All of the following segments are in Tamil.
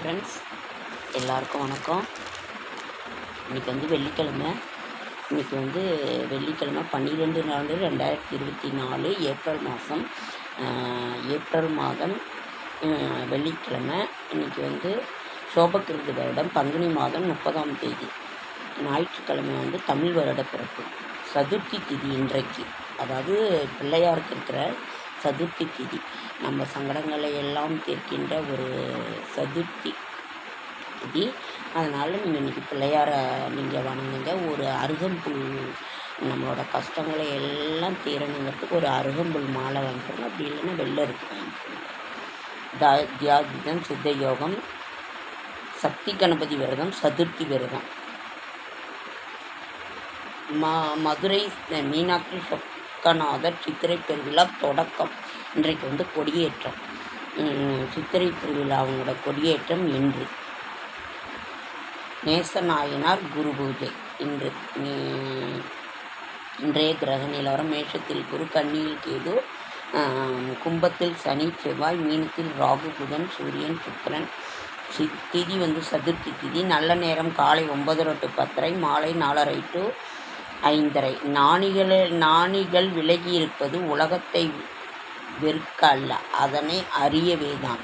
ஃப்ரெண்ட்ஸ் எல்லாருக்கும் வணக்கம். இன்றைக்கி வந்து வெள்ளிக்கிழமை. இன்றைக்கி வந்து வெள்ளிக்கிழமை பன்னிரெண்டு நாலு ரெண்டாயிரத்தி இருபத்தி நாலு ஏப்ரல் மாதம். ஏப்ரல் மாதம் வெள்ளிக்கிழமை. இன்றைக்கி வந்து சோபக்கிருது வருடம் பங்குனி மாதம் முப்பதாம் தேதி. ஞாயிற்றுக்கிழமை வந்து தமிழ் வருட பிறப்பு. சதுர்த்தி திதி இன்றைக்கு. அதாவது பிள்ளையாருக்கு இருக்கிற சதுர்த்தி திதி நம்ம சங்கடங்களை எல்லாம் தீர்க்கின்ற ஒரு சதுர்த்தி திதி அதனால் நீங்கள் இன்றைக்கி பிள்ளையாரை நீங்கள் வணங்குங்க. ஒரு அருகம்புல் நம்மளோட கஷ்டங்களை எல்லாம் தீரணுங்கிறதுக்கு ஒரு அருகம்புல் மாலை வாங்கிக்கோங்க. அப்படி இல்லைன்னா வெள்ளை இருக்கு. தா தியாகிதம் சித்த யோகம் சக்தி கணபதி விரதம் சதுர்த்தி விரதம். ம மதுரை மீனாட்சி சக்தி சொக்கநாதர் சித்திரை பெருவிழா தொடக்கம். இன்றைக்கு வந்து கொடியேற்றம். சித்திரை திருவிழா கொடியேற்றம் இன்று. நேசநாயனார் குரு பூஜை இன்று. இன்றைய கிரக நிலவரம் மேஷத்தில் குரு கன்னியில் கேது கும்பத்தில் சனி செவ்வாய் மீனத்தில் ராகு புதன் சூரியன் சுக்கரன். சி திதி வந்து சதுர்த்தி திதி. நல்ல நேரம் காலை ஒன்பதரை டு பத்தரை மாலை நாலரை டு ஐந்தரை. நாணிகள் நாணிகள் விலகி இருப்பது உலகத்தை வெறுக்க அல்ல அதனை அறியவே தான்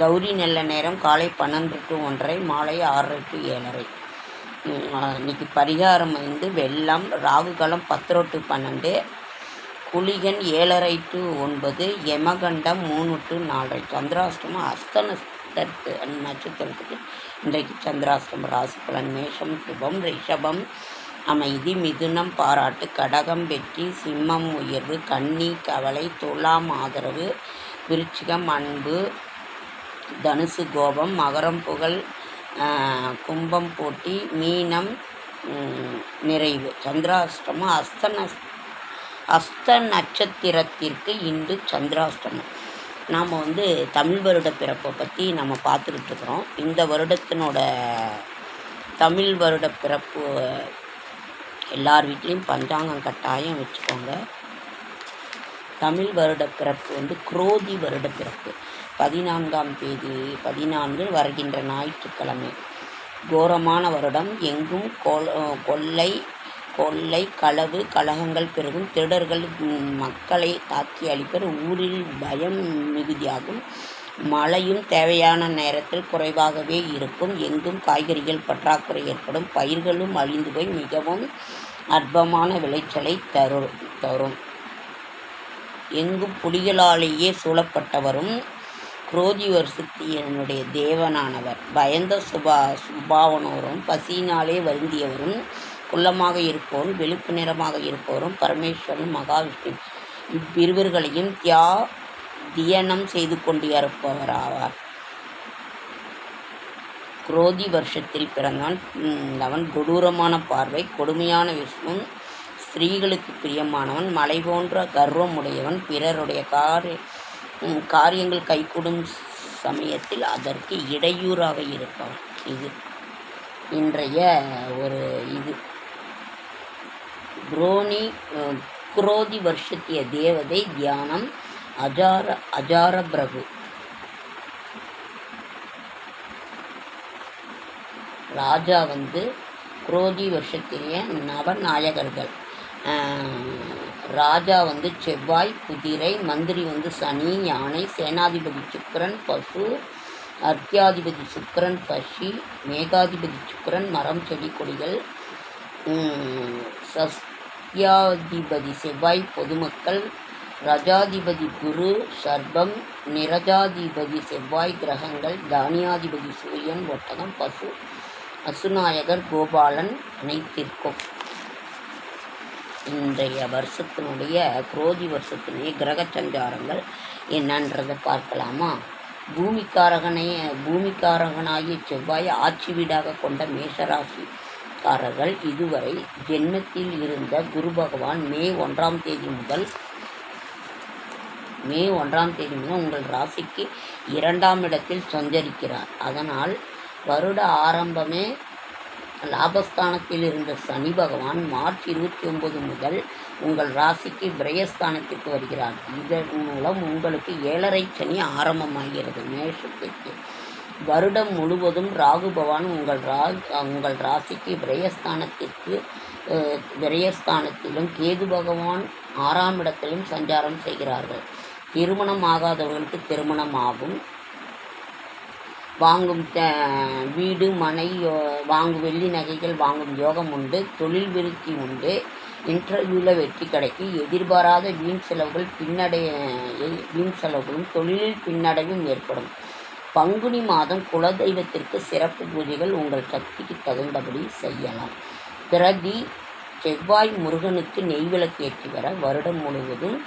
கௌரி நல்ல நேரம் காலை பன்னெண்டு டு ஒன்றரை மாலை ஆறரை டு ஏழரை. இன்னைக்கு பரிகாரம் வந்து வெள்ளம் ராகுகாலம் பத்தரை டு பன்னெண்டு குளிகன் ஏழரை டு ஒன்பது யமகண்டம் மூணு டு நாலரை. சந்திராஷ்டமம் அஸ்த நட்சத்திரத்துக்கு இன்றைக்கு சந்திராஷ்டமம். ராசி பலன் மேஷம் சுபம் ரிஷபம் அமைதி மிதுனம் பாராட்டு கடகம் வெற்றி சிம்மம் உயர்வு கன்னி கவலை துலாம் ஆதரவு விருச்சிகம் அன்பு தனுசு கோபம் மகரம் புகழ் கும்பம் போட்டி மீனம் நிறைவு சந்திராஷ்டமம் அஸ்த நஸ் அஸ்த நட்சத்திரத்திற்கு இன்று சந்திராஷ்டமம். நாம் வந்து தமிழ் வருட பிறப்பை பற்றி நம்ம பார்த்துக்கிட்டு இருக்கிறோம். இந்த வருடத்தினோட தமிழ் வருட பிறப்பு எல்லார் வீட்லேயும் பஞ்சாங்கம் கட்டாயம் வச்சுக்கோங்க. தமிழ் வருட பிறப்பு வந்து குரோதி வருட பிறப்பு. பதினான்காம் தேதி பதினான்கு வருகின்ற ஞாயிற்றுக்கிழமை. கோரமான வருடம். எங்கும் கொல் கொள்ளை கொள்ளை களவு கலகங்கள் பெருகும். திருடர்கள் மக்களை தாக்கி அளிப்பர் ஊரில் பயம் மிகுதியாகும். மழையும் தேவையான நேரத்தில் குறைவாகவே இருக்கும். எங்கும் காய்கறிகள் பற்றாக்குறை ஏற்படும். பயிர்களும் அழிந்து போய் மிகவும் அற்பமான விளைச்சலை தரு தரும். எங்கும் புலிகளாலேயே சூழப்பட்டவரும் குரோதி வருஷத்தியனுடைய தேவனானவர். பயந்த சுபா சுபாவனோரும் பசியினாலே வருந்தியவரும் குள்ளமாக இருப்போரும் வெளுப்பு நிறமாக இருப்பவரும் பரமேஸ்வரன் மகாவிஷ்ணு இவ்விருவர்களையும் தியா தியனம் செய்து கொண்டு இருப்பவராவார் குரோதி வருஷத்தில் பிறந்தான். அவன் கொடூரமான பார்வை கொடுமையான விஷ்ணு ஸ்திரீகளுக்கு பிரியமானவன் மலை போன்ற கர்வம் உடையவன் பிறருடைய காரிய காரியங்கள் கைகூடும் சமயத்தில் அதற்கு இடையூறாக இருப்பவன். இது இன்றைய ஒரு இது. குரோனி குரோதி வருஷத்திய தேவதை தியானம் அஜார அஜார பிரபு. ராஜா வந்து குரோதி வருஷத்திலேயே நவநாயகர்கள். ராஜா வந்து செவ்வாய் குதிரை மந்திரி வந்து சனி யானை சேனாதிபதி சுக்கரன் பசு அர்த்தியாதிபதி சுக்கரன் பசி மேகாதிபதி சுக்கரன் மரம் செடி கொடிகள். சஸ்தியாதிபதி செவ்வாய் பொதுமக்கள் ரஜாதிபதி குரு சர்பம் நிரஜாதிபதி செவ்வாய் கிரகங்கள் தானியாதிபதி சூரியன் ஒட்டகம் பசு அசுநாயகர் கோபாலன் அனைத்திற்கும். இன்றைய வருஷத்தினுடைய குரோதி வருஷத்தினுடைய கிரக சஞ்சாரங்கள் என்னன்றதை பார்க்கலாமா? பூமிக்காரகனை பூமிக்காரகனாகிய செவ்வாய் ஆட்சி வீடாக கொண்ட மேஷராசிக்காரர்கள் இதுவரை ஜென்மத்தில் இருந்த குரு பகவான் மே ஒன்றாம் தேதி முதல் மே ஒன்றாம் தேதி முதல் உங்கள் ராசிக்கு இரண்டாம் இடத்தில் சஞ்சரிக்கிறார். அதனால் வருட ஆரம்பமே லாபஸ்தானத்தில் இருந்த சனி பகவான் மார்ச் இருபத்தி ஒன்பது முதல் உங்கள் ராசிக்கு விரயஸ்தானத்திற்கு வருகிறார். இதன் மூலம் உங்களுக்கு ஏழரை சனி ஆரம்பமாகிறது. மேஷத்திற்கு வருடம் முழுவதும் ராகு பகவான் உங்கள் ரா உங்கள் ராசிக்கு விரயஸ்தானத்திற்கு விரயஸ்தானத்திலும் கேது பகவான் ஆறாம் இடத்திலும் சஞ்சாரம் செய்கிறார்கள். திருமணம் ஆகாதவர்களுக்கு திருமணம் ஆகும் வாங்கும் வீடு மனை யோ- வாங்கும் வெள்ளி நகைகள் வாங்கும் யோகம் உண்டு தொழில் விருத்தி உண்டு. இன்டர்வியூவில் வெற்றி கிடைக்கும். எதிர்பாராத வீண் செலவுகள் பின்னடைய வீண் செலவுகளும் தொழிலில் பின்னடைவும் ஏற்படும். பங்குனி மாதம் குலதெய்வத்திற்கு சிறப்பு பூஜைகள் உங்கள் சக்திக்கு தகுந்தபடி செய்யலாம். பிரதி செவ்வாய் முருகனுக்கு நெய்விளக்கு ஏற்றி வர வருடம் முழுவதும்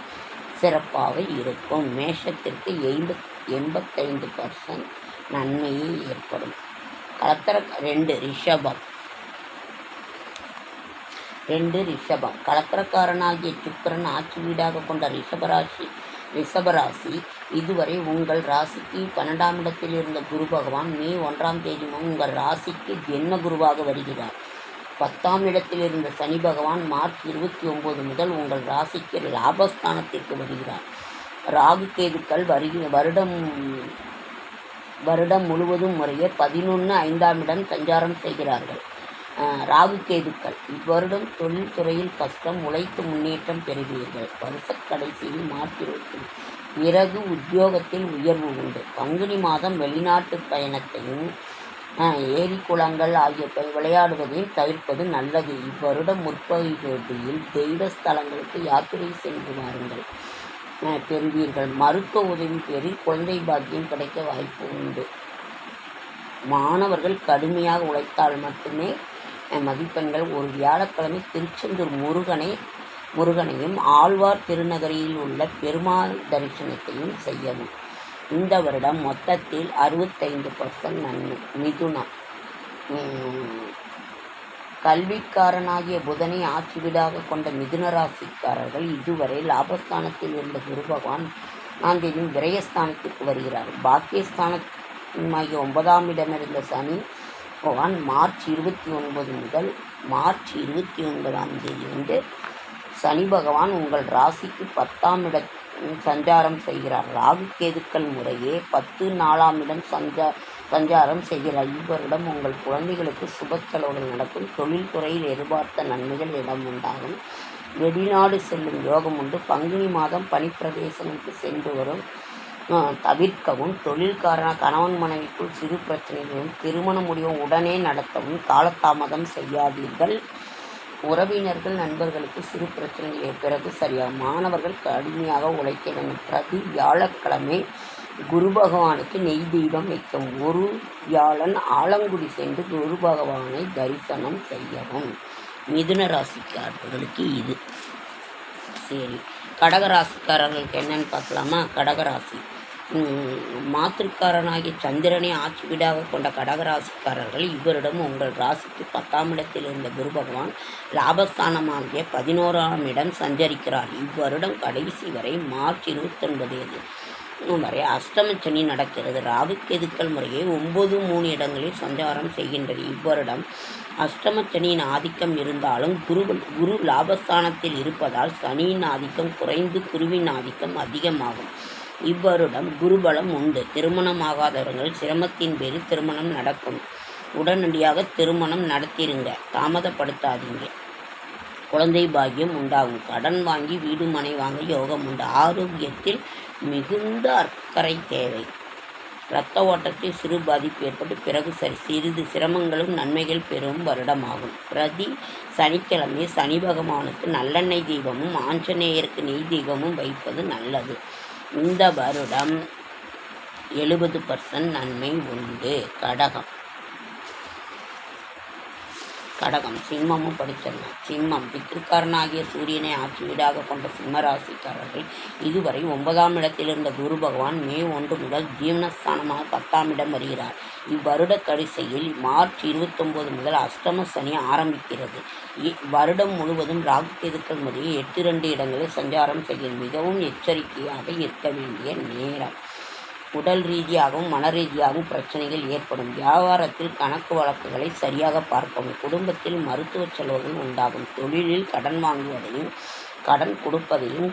சிறப்பாக இருக்கும். மேஷத்திற்கு எண்பத் எண்பத்தைந்து பர்சன்ட் நன்மையே ஏற்படும். கலத்தர ரெண்டு ரிஷபம். ரெண்டு ரிஷபம். கலத்திரக்காரனாகிய சுக்கரன் ஆட்சி வீடாக கொண்ட ரிஷபராசி ரிஷபராசி இதுவரை உங்கள் ராசிக்கு பன்னெண்டாம் இடத்தில் இருந்த குரு பகவான் மே ஒன்றாம் தேதி உங்கள் ராசிக்கு ஜென்ம குருவாக வருகிறார். பத்தாம் இடத்தில் இருந்த சனி பகவான் மார்ச் இருபத்தி ஒன்பது முதல் உங்கள் ராசிக்கு லாபஸ்தானத்திற்கு வருகிறார். ராகு கேதுக்கள் வருகிற வருடம் வருடம் முழுவதும் முறையே பதினொன்று ஐந்தாம் இடம் சஞ்சாரம் செய்கிறார்கள். ராகு கேதுக்கள் இவ்வருடம் தொழில்துறையில் கஷ்டம் உழைத்து முன்னேற்றம் பெறுவீர்கள். வருஷ கடைசியில் மார்ச் பிறகு உத்தியோகத்தில் உயர்வு உண்டு. பங்குனி மாதம் வெளிநாட்டு பயணத்தையும் ஏரி குளங்கள் ஆகியவை விளையாடுவதையும் தவிர்ப்பது நல்லது. இவ்வருடம் முற்பகுதியில் தெய்வ ஸ்தலங்களுக்கு யாத்திரை சென்று வாருங்கள். பெறுவீர்கள். மருத்துவ உதவி பேரில் குழந்தை பாக்கியம் கிடைக்க வாய்ப்பு உண்டு. மாணவர்கள் கடுமையாக உழைத்தால் மட்டுமே மதிப்பெண்கள் ஒரு வியாழக்கிழமை திருச்செந்தூர் முருகனை முருகனையும் ஆழ்வார் திருநகரியில் உள்ள பெருமாள் தரிசனத்தையும் செய்யவும். இந்த வருடம் மொத்தத்தில் அறுபத்தைந்து பர்சன்ட் நன்மை. மிதுனம் கல்விக்காரனாகிய புதனை ஆட்சி வீடாக கொண்ட மிதுன ராசிக்காரர்கள் இதுவரை லாபஸ்தானத்தில் இருந்த குரு பகவான் நான்கையும் விரயஸ்தானத்திற்கு வருகிறார். பாக்கியஸ்தானமாகிய ஒன்பதாம் இடமிருந்த சனி பகவான் மார்ச் இருபத்தி ஒன்பது முதல் மார்ச் இருபத்தி ஒன்பதாம் தேதி வந்து சனி பகவான் உங்கள் ராசிக்கு பத்தாம் இட சஞ்சாரம் செய்கிறார். ராகு கேதுக்கள் முறையே பத்து நாலாம் இடம் சஞ்சா சஞ்சாரம் செய்கிறார். இவரிடம் உங்கள் குழந்தைகளுக்கு சுப செலவுகள் நடக்கும். தொழில்துறையில் எதிர்பார்த்த நன்மைகள் இடம் உண்டாகும். வெளிநாடு செல்லும் யோகம் உண்டு. பங்குனி மாதம் பனிப்பிரதேசங்களுக்கு சென்று வரும். தவிர்க்கவும். தொழில்காரன கணவன் மனைவிக்குள் சிறு பிரச்சனைகளும் திருமண முடிவும் உடனே நடத்தவும் காலதாமதம் செய்யாதீர்கள். உறவினர்கள் நண்பர்களுக்கு சிறு பிரச்சனைகள் பிறகு சரியாகும் மாணவர்கள் கடுமையாக உழைக்க வேண்டும். பிரதி வியாழக்கிழமை குரு பகவானுக்கு நெய் தீபம் வைக்கும் ஒரு வியாழன் ஆலங்குடி சென்று குரு பகவானை தரிசனம் செய்யவும். மிதுன ராசிக்காரர்களுக்கு இது. சரி கடகராசிக்காரர்களுக்கு என்னன்னு பார்க்கலாமா? கடகராசி மாத்திருக்காரனாகிய சந்திரனை ஆட்சி வீடாக கொண்ட கடகராசிக்காரர்கள் இவரிடம் உங்கள் ராசிக்கு பத்தாம் இடத்தில் இருந்த குரு பகவான் லாபஸ்தானமாகிய பதினோராம் இடம் சஞ்சரிக்கிறார். இவ்வருடம் கடைசி வரை மார்ச் இருபத்தொன்பது வரை அஷ்டமச்சனி நடக்கிறது. ராகு கேதுக்கள் முறையே ஒன்பது மூணு இடங்களில் சஞ்சாரம் செய்கின்றது இவ்வருடம் அஷ்டமச்சனியின் ஆதிக்கம் இருந்தாலும் குரு குரு லாபஸ்தானத்தில் இருப்பதால் சனியின் ஆதிக்கம் குறைந்து குருவின் ஆதிக்கம் அதிகமாகும். இவ்வருடம் குருபலம் உண்டு. திருமணமாகாதவர்கள் சிரமத்தின் பேரில் திருமணம் நடக்கும். உடனடியாக திருமணம் நடத்திருங்க. தாமதப்படுத்தாதீங்க. குழந்தை பாக்கியம் உண்டாகும். கடன் வாங்கி வீடு மனை வாங்க யோகம் உண்டு. ஆரோக்கியத்தில் மிகுந்த அக்கறை தேவை. இரத்த ஓட்டத்தில் சிறு பாதிப்பு ஏற்பட்டு பிறகு சரி. சிறிது சிரமங்களும் நன்மைகள் பெறும் வருடமாகும். பிரதி சனிக்கிழமை சனி பகவானுக்கு நல்லெண்ணெய் தீபமும் ஆஞ்சநேயருக்கு நெய் தீபமும் வைப்பது நல்லது. இந்த வருடம் எழுபது பர்சன்ட் நன்மை உண்டு. கடகம். கடகம் சிம்மமும் படிச்சிடலாம் சிம்மம் பித்திருக்காரனாகிய சூரியனை ஆட்சி வீடாக கொண்ட சிம்ம ராசிக்காரர்கள் இதுவரை ஒன்பதாம் இடத்தில் இருந்த குரு பகவான் மே ஒன்று முதல் ஜீவனஸ்தானமாக பத்தாம் இடம் வருகிறார். இவ்வருட கடைசியில் மார்ச் இருபத்தொம்போது முதல் அஷ்டம சனி ஆரம்பிக்கிறது. இ- வருடம் முழுவதும் ராகு கேதுக்கள் முறையே எட்டு ரெண்டு இடங்களில் சஞ்சாரம் செய்யும் மிகவும் எச்சரிக்கையாக இருக்க வேண்டிய நேரம். உடல் ரீதியாகவும் மன ரீதியாகவும் பிரச்சனைகள் ஏற்படும். வியாபாரத்தில் கணக்கு வழக்குகளை சரியாக பார்க்கவும் குடும்பத்தில் மருத்துவ செலவுகள் உண்டாகும். தொழிலில் கடன் வாங்குவதையும் கடன் கொடுப்பதையும்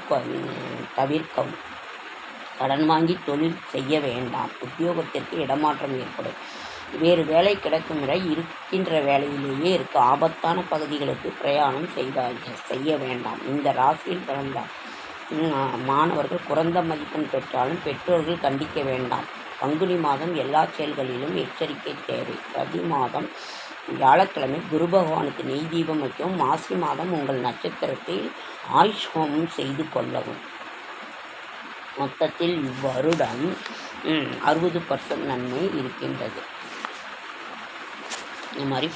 தவிர்க்கவும். கடன் வாங்கி தொழில் செய்ய வேண்டாம். உத்தியோகத்திற்கு இடமாற்றம் ஏற்படும். வேறு வேலை கிடைக்கும் வரை இருக்கின்ற வேலையிலேயே இருக்க ஆபத்தான பகுதிகளுக்கு பிரயாணம் செய்த செய்ய வேண்டாம். இந்த ராசியில் பிறந்தார் மாணவர்கள் குறைந்த மதிப்பெண் பெற்றாலும் பெற்றோர்கள் கண்டிக்க வேண்டாம். பங்குனி மாதம் எல்லா செயல்களிலும் எச்சரிக்கை தேவை. ரவி மாதம் வியாழக்கிழமை குரு பகவானுக்கு நெய் தீபம் வைக்கவும் மாசி மாதம் உங்கள் நட்சத்திரத்தில் ஆயுஷ் ஹோமம் செய்து கொள்ளவும். மொத்தத்தில் இவ்வருடம் அறுபது பர்சன்ட் நன்மை இருக்கின்றது. இந்த மாதிரி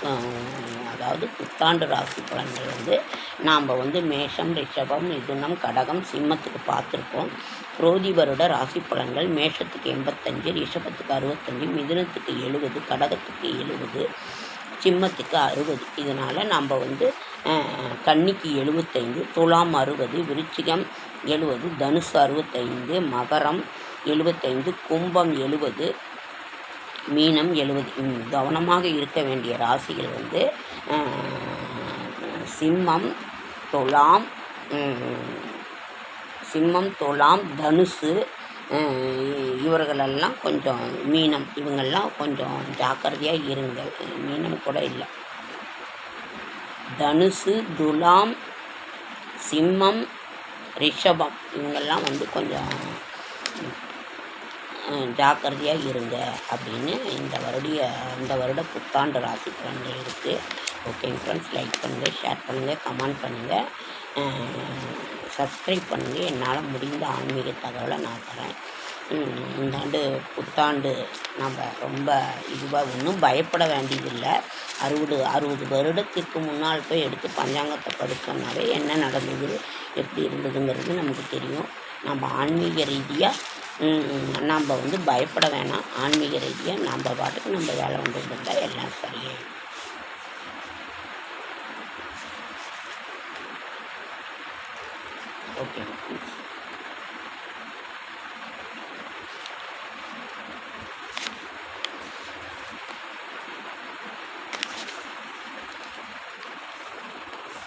அதாவது புத்தாண்டு ராசி பலன்கள் வந்து நாம் வந்து மேஷம் ரிஷபம் மிதுனம் கடகம் சிம்மத்துக்கு பார்த்துருக்கோம் குரோதி வருட ராசி பலன்கள் மேஷத்துக்கு எண்பத்தஞ்சு ரிஷபத்துக்கு அறுபத்தஞ்சு மிதுனத்துக்கு எழுபது கடகத்துக்கு எழுபது சிம்மத்துக்கு அறுபது. இதனால் நம்ம வந்து கன்னிக்கு எழுபத்தைந்து துலாம் அறுபது விருச்சிகம் எழுபது தனுசு அறுபத்தைந்து மகரம் எழுபத்தைந்து கும்பம் எழுபது மீனம் எழுபது கவனமாக இருக்க வேண்டிய ராசிகள் வந்து சிம்மம் துலாம் சிம்மம் துலாம் தனுசு இவர்களெல்லாம் கொஞ்சம் மீனம் இவங்கெல்லாம் கொஞ்சம் ஜாக்கிரதையாக இருங்க மீனம் கூட இல்லை. தனுசு துலாம் சிம்மம் ரிஷபம் இவங்கெல்லாம் வந்து கொஞ்சம் ஜாக்கிரதையாக இருங்க அப்படின்னு இந்த வருடைய இந்த வருட புத்தாண்டு ராசி பலன்கள் இருக்குது ஓகே ஃப்ரெண்ட்ஸ் லைக் பண்ணுங்கள் ஷேர் பண்ணுங்கள் கமெண்ட் பண்ணுங்கள் சப்ஸ்கிரைப் பண்ணுங்கள் என்னால் முடிந்த ஆன்மீக தகவலை நான் தரேன். இந்த ஆண்டு புத்தாண்டு நம்ம ரொம்ப இதுவாக ஒன்றும் பயப்பட வேண்டியதில்லை. அறுபது அறுபது வருடத்திற்கு முன்னால் போய் எடுத்து பஞ்சாங்கத்தை படித்தோம்னாவே என்ன நடந்தது? எப்படி இருந்ததுங்கிறது நமக்கு தெரியும். நம்ம ஆன்மீக ரீதியாக நம்ம வந்து பயப்பட வேணாம். ஆன்மீக ரீதியாக நம்ம பாட்டுக்கு நம்ம வேலை வந்துட்டு இருந்தால் எல்லாம் சரியாயிடும் ஓகே.